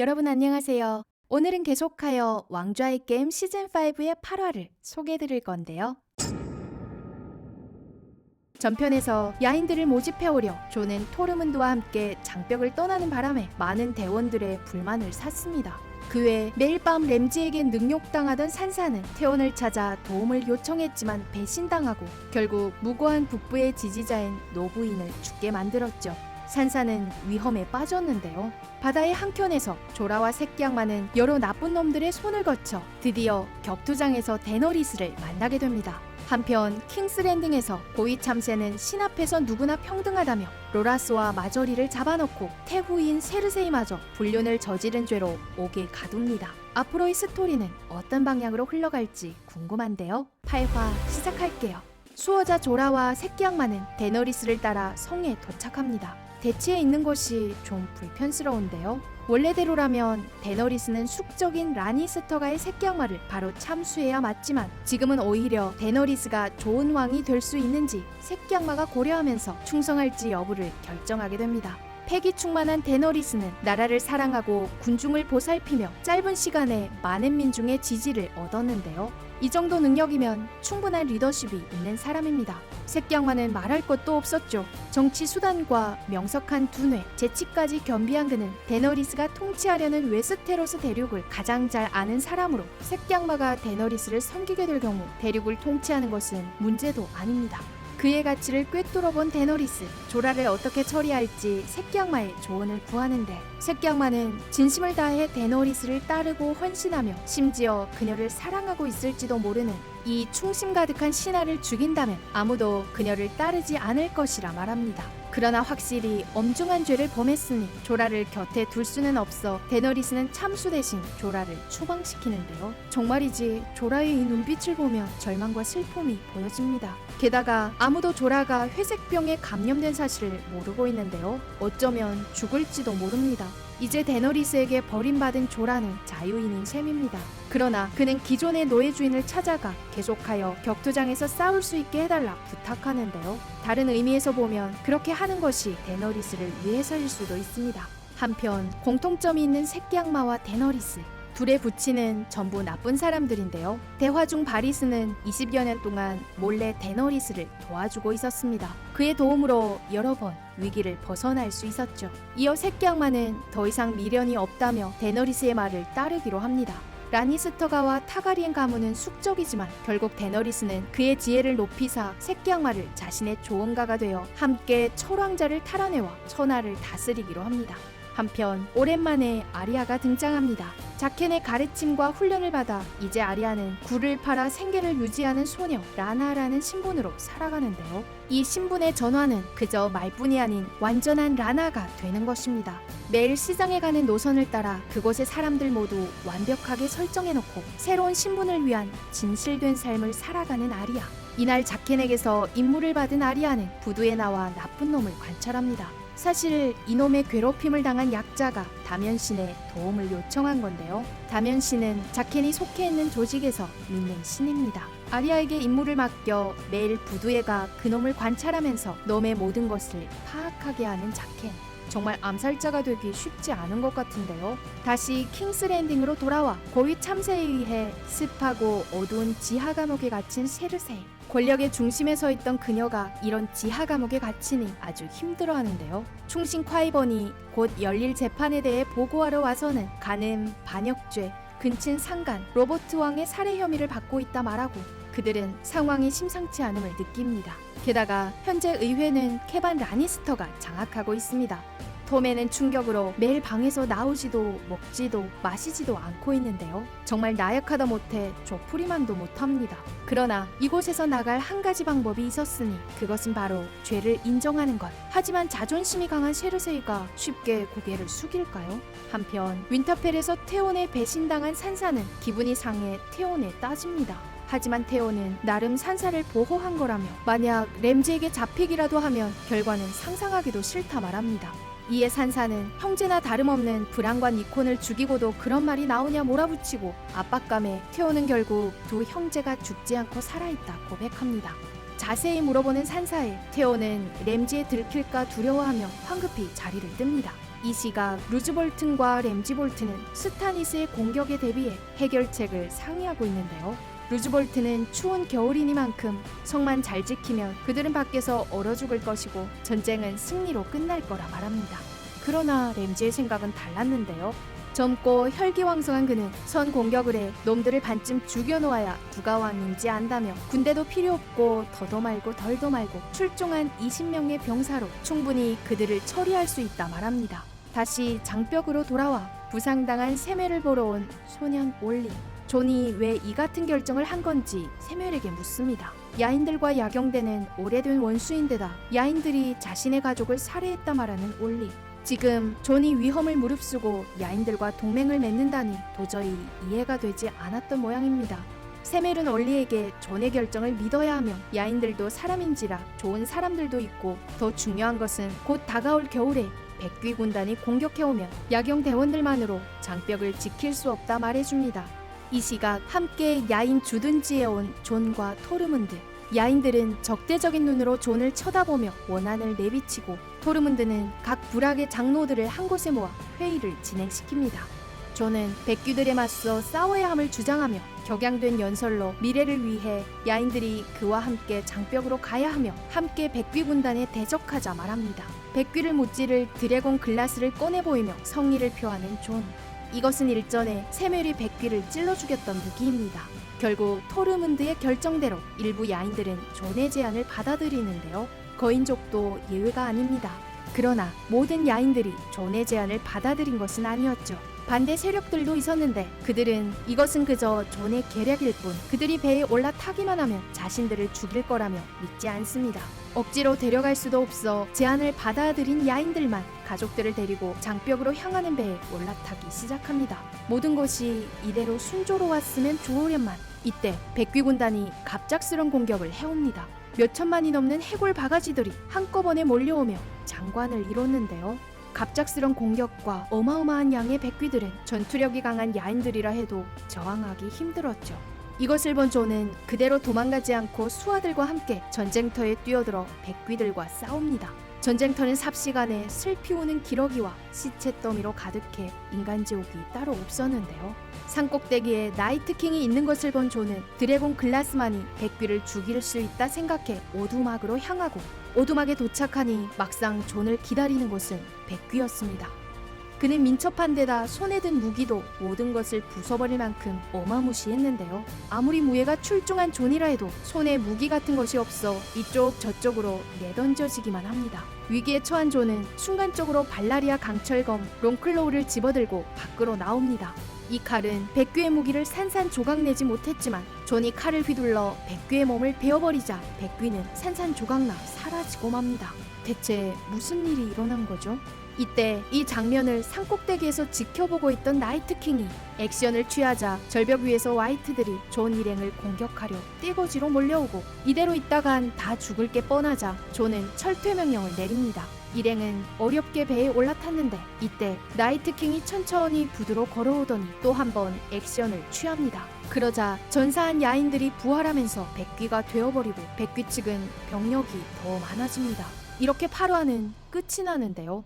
여러분 안녕하세요. 오늘은 계속하여 왕좌의 게임 시즌5의 8화를 소개해드릴 건데요. 전편에서 야인들을 모집해오려 조는 토르문드와 함께 장벽을 떠나는 바람에 많은 대원들의 불만을 샀습니다. 그 외 매일 밤 램지에게 능욕당하던 산사는 태원을 찾아 도움을 요청했지만 배신당하고 결국 무고한 북부의 지지자인 노부인을 죽게 만들었죠. 산사는 위험에 빠졌는데요. 바다의 한켠에서 조라와 새끼양만은 여러 나쁜 놈들의 손을 거쳐 드디어 격투장에서 데너리스를 만나게 됩니다. 한편 킹스랜딩에서 고위 참새는 신 앞에서 누구나 평등하다며 로라스와 마저리를 잡아놓고 태후인 세르세이마저 불륜을 저지른 죄로 옥에 가둡니다. 앞으로의 스토리는 어떤 방향으로 흘러갈지 궁금한데요. 8화 시작할게요. 수호자 조라와 새끼양만은 데너리스를 따라 성에 도착합니다. 대치에 있는 것이 좀 불편스러운데요. 원래대로라면 데너리스는 숙적인 라니스터가의 새끼양말을 바로 참수해야 맞지만 지금은 오히려 데너리스가 좋은 왕이 될 수 있는지 새끼양마가 고려하면서 충성할지 여부를 결정하게 됩니다. 패기 충만한 데너리스는 나라를 사랑하고 군중을 보살피며 짧은 시간에 많은 민중의 지지를 얻었는데요. 이 정도 능력이면 충분한 리더십이 있는 사람입니다. 색경만은 말할 것도 없었죠. 정치 수단과 명석한 두뇌, 재치까지 겸비한 그는 데너리스가 통치하려는 웨스테로스 대륙을 가장 잘 아는 사람으로 색경마가 데너리스를 섬기게 될 경우 대륙을 통치하는 것은 문제도 아닙니다. 그의 가치를 꿰뚫어본 데너리스, 조라를 어떻게 처리할지 새끼악마의 조언을 구하는데 새끼악마는 진심을 다해 데너리스를 따르고 헌신하며 심지어 그녀를 사랑하고 있을지도 모르는 이 충심 가득한 신하를 죽인다면 아무도 그녀를 따르지 않을 것이라 말합니다. 그러나 확실히 엄중한 죄를 범했으니 조라를 곁에 둘 수는 없어 데너리스는 참수 대신 조라를 추방시키는데요. 정말이지 조라의 이 눈빛을 보면 절망과 슬픔이 보여집니다. 게다가 아무도 조라가 회색병에 감염된 사실을 모르고 있는데요. 어쩌면 죽을지도 모릅니다. 이제 데너리스에게 버림받은 조라는 자유인인 셈입니다. 그러나 그는 기존의 노예 주인을 찾아가 계속하여 격투장에서 싸울 수 있게 해달라 부탁하는데요. 다른 의미에서 보면 그렇게 하는 것이 데너리스를 위해서일 수도 있습니다. 한편 공통점이 있는 새끼 악마와 데너리스 둘의 부친은 전부 나쁜 사람들인데요. 대화 중 바리스는 20여 년 동안 몰래 데너리스를 도와주고 있었습니다. 그의 도움으로 여러 번 위기를 벗어날 수 있었죠. 이어 새끼악마는 더 이상 미련이 없다며 데너리스의 말을 따르기로 합니다. 라니스터가와 타가리엔 가문은 숙적이지만 결국 데너리스는 그의 지혜를 높이사 새끼 악마를 자신의 조언가가 되어 함께 철왕자를 탈환해와 천하를 다스리기로 합니다. 한편 오랜만에 아리아가 등장합니다. 자켄의 가르침과 훈련을 받아 이제 아리아는 굴을 팔아 생계를 유지하는 소녀 라나라는 신분으로 살아가는데요. 이 신분의 전환은 그저 말뿐이 아닌 완전한 라나가 되는 것입니다. 매일 시장에 가는 노선을 따라 그곳의 사람들 모두 완벽하게 설정해놓고 새로운 신분을 위한 진실된 삶을 살아가는 아리아. 이날 자켄에게서 임무를 받은 아리아는 부두에 나와 나쁜 놈을 관찰합니다. 사실 이놈의 괴롭힘을 당한 약자가 다면신의 도움을 요청한 건데요. 다면신은 자켄이 속해 있는 조직에서 믿는 신입니다. 아리아에게 임무를 맡겨 매일 부두에 가 그놈을 관찰하면서 놈의 모든 것을 파악하게 하는 자켄. 정말 암살자가 되기 쉽지 않은 것 같은데요. 다시 킹스랜딩으로 돌아와 고위 참새에 의해 습하고 어두운 지하 감옥에 갇힌 세르세이. 권력의 중심에 서 있던 그녀가 이런 지하 감옥에 갇히니 아주 힘들어 하는데요. 충신 콰이번이 곧 열릴 재판에 대해 보고하러 와서는 간음, 반역죄, 근친 상간, 로버트 왕의 살해 혐의를 받고 있다 말하고 그들은 상황이 심상치 않음을 느낍니다. 게다가 현재 의회는 케반 라니스터가 장악하고 있습니다. 톰에는 충격으로 매일 방에서 나오지도 먹지도 마시지도 않고 있는데요. 정말 나약하다 못해 조프리만도 못합니다. 그러나 이곳에서 나갈 한 가지 방법이 있었으니 그것은 바로 죄를 인정하는 것. 하지만 자존심이 강한 쉐르세이가 쉽게 고개를 숙일까요? 한편 윈터펠에서 테온에 배신당한 산사는 기분이 상해 테온에 따집니다. 하지만 테오는 나름 산사를 보호한 거라며 만약 램지에게 잡히기라도 하면 결과는 상상하기도 싫다 말합니다. 이에 산사는 형제나 다름없는 브랑과 니콘을 죽이고도 그런 말이 나오냐 몰아붙이고 압박감에 테오는 결국 두 형제가 죽지 않고 살아있다 고백합니다. 자세히 물어보는 산사에 테오는 램지에 들킬까 두려워하며 황급히 자리를 뜹니다. 이 시각 루즈볼튼과 램지볼트는 스타니스의 공격에 대비해 해결책을 상의하고 있는데요. 루즈볼트는 추운 겨울이니만큼 성만 잘 지키면 그들은 밖에서 얼어 죽을 것이고 전쟁은 승리로 끝날 거라 말합니다. 그러나 램지의 생각은 달랐는데요. 젊고 혈기왕성한 그는 선 공격을 해 놈들을 반쯤 죽여놓아야 누가 왕인지 안다며 군대도 필요 없고 더도 말고 덜도 말고 출중한 20명의 병사로 충분히 그들을 처리할 수 있다 말합니다. 다시 장벽으로 돌아와 부상당한 세메를 보러 온 소년 올리. 존이 왜 이 같은 결정을 한 건지 세멜에게 묻습니다. 야인들과 야경대는 오래된 원수인데다 야인들이 자신의 가족을 살해했다 말하는 올리. 지금 존이 위험을 무릅쓰고 야인들과 동맹을 맺는다니 도저히 이해가 되지 않았던 모양입니다. 세멜은 올리에게 존의 결정을 믿어야 하며 야인들도 사람인지라 좋은 사람들도 있고 더 중요한 것은 곧 다가올 겨울에 백귀 군단이 공격해오면 야경 대원들만으로 장벽을 지킬 수 없다 말해줍니다. 이 시각 함께 야인 주둔지에 온 존과 토르문드. 야인들은 적대적인 눈으로 존을 쳐다보며 원한을 내비치고 토르문드는 각 부락의 장로들을 한 곳에 모아 회의를 진행시킵니다. 존은 백귀들에 맞서 싸워야 함을 주장하며 격양된 연설로 미래를 위해 야인들이 그와 함께 장벽으로 가야 하며 함께 백귀 군단에 대적하자 말합니다. 백귀를 못지를 드래곤 글라스를 꺼내 보이며 성의를 표하는 존. 이것은 일전에 세멜이 백귀를 찔러 죽였던 무기입니다. 결국 토르문드의 결정대로 일부 야인들은 존의 제안을 받아들이는데요. 거인족도 예외가 아닙니다. 그러나 모든 야인들이 존의 제안을 받아들인 것은 아니었죠. 반대 세력들도 있었는데 그들은 이것은 그저 존의 계략일 뿐 그들이 배에 올라타기만 하면 자신들을 죽일 거라며 믿지 않습니다. 억지로 데려갈 수도 없어 제안을 받아들인 야인들만 가족들을 데리고 장벽으로 향하는 배에 올라타기 시작합니다. 모든 것이 이대로 순조로웠으면 좋으련만 이때 백귀 군단이 갑작스런 공격을 해옵니다. 몇 천만이 넘는 해골 바가지들이 한꺼번에 몰려오며 장관을 이뤘는데요. 갑작스런 공격과 어마어마한 양의 백귀들은 전투력이 강한 야인들이라 해도 저항하기 힘들었죠. 이것을 본 존은 그대로 도망가지 않고 수하들과 함께 전쟁터에 뛰어들어 백귀들과 싸웁니다. 전쟁터는 삽시간에 슬피 우는 기러기와 시체 더미로 가득해 인간 지옥이 따로 없었는데요. 산꼭대기에 나이트킹이 있는 것을 본 존은 드래곤 글라스만이 백귀를 죽일 수 있다 생각해 오두막으로 향하고 오두막에 도착하니 막상 존을 기다리는 곳은 백귀였습니다. 그는 민첩한 데다 손에 든 무기도 모든 것을 부숴버릴 만큼 어마무시했는데요. 아무리 무예가 출중한 존이라 해도 손에 무기 같은 것이 없어 이쪽 저쪽으로 내던져지기만 합니다. 위기에 처한 존은 순간적으로 발라리아 강철검 롱클로우를 집어들고 밖으로 나옵니다. 이 칼은 백귀의 무기를 산산조각 내지 못했지만 존이 칼을 휘둘러 백귀의 몸을 베어버리자 백귀는 산산조각나 사라지고 맙니다. 대체 무슨 일이 일어난 거죠? 이때 이 장면을 산 꼭대기에서 지켜보고 있던 나이트킹이 액션을 취하자 절벽 위에서 와이트들이 존 일행을 공격하려 떼거지로 몰려오고 이대로 있다간 다 죽을 게 뻔하자 존은 철퇴 명령을 내립니다. 일행은 어렵게 배에 올라탔는데 이때 나이트킹이 천천히 부두로 걸어오더니 또 한 번 액션을 취합니다. 그러자 전사한 야인들이 부활하면서 백귀가 되어버리고 백귀 측은 병력이 더 많아집니다. 이렇게 8화는 끝이 나는데요.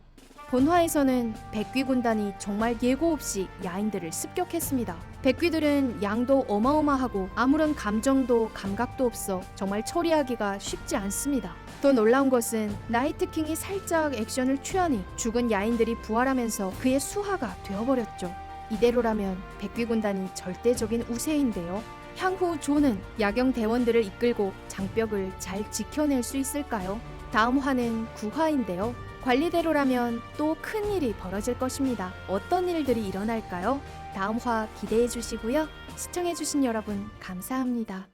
본화에서는 백귀 군단이 정말 예고 없이 야인들을 습격했습니다. 백귀들은 양도 어마어마하고 아무런 감정도 감각도 없어 정말 처리하기가 쉽지 않습니다. 더 놀라운 것은 나이트킹이 살짝 액션을 취하니 죽은 야인들이 부활하면서 그의 수하가 되어버렸죠. 이대로라면 백귀 군단이 절대적인 우세인데요. 향후 조는 야경 대원들을 이끌고 장벽을 잘 지켜낼 수 있을까요? 다음 화는 9화인데요. 관리대로라면 또 큰 일이 벌어질 것입니다. 어떤 일들이 일어날까요? 다음 화 기대해 주시고요. 시청해 주신 여러분 감사합니다.